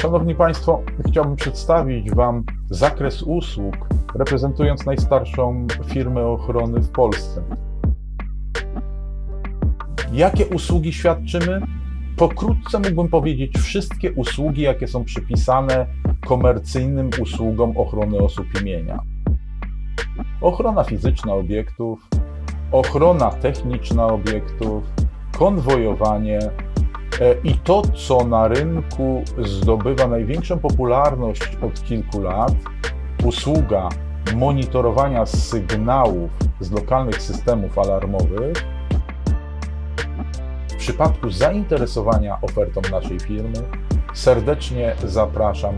Szanowni Państwo, chciałbym przedstawić Wam zakres usług, reprezentując najstarszą firmę ochrony w Polsce. Jakie usługi świadczymy? Pokrótce mógłbym powiedzieć wszystkie usługi, jakie są przypisane komercyjnym usługom ochrony osób imienia. Ochrona fizyczna obiektów, ochrona techniczna obiektów, konwojowanie i to, co na rynku zdobywa największą popularność od kilku lat, usługa monitorowania sygnałów z lokalnych systemów alarmowych. W przypadku zainteresowania ofertą naszej firmy serdecznie zapraszam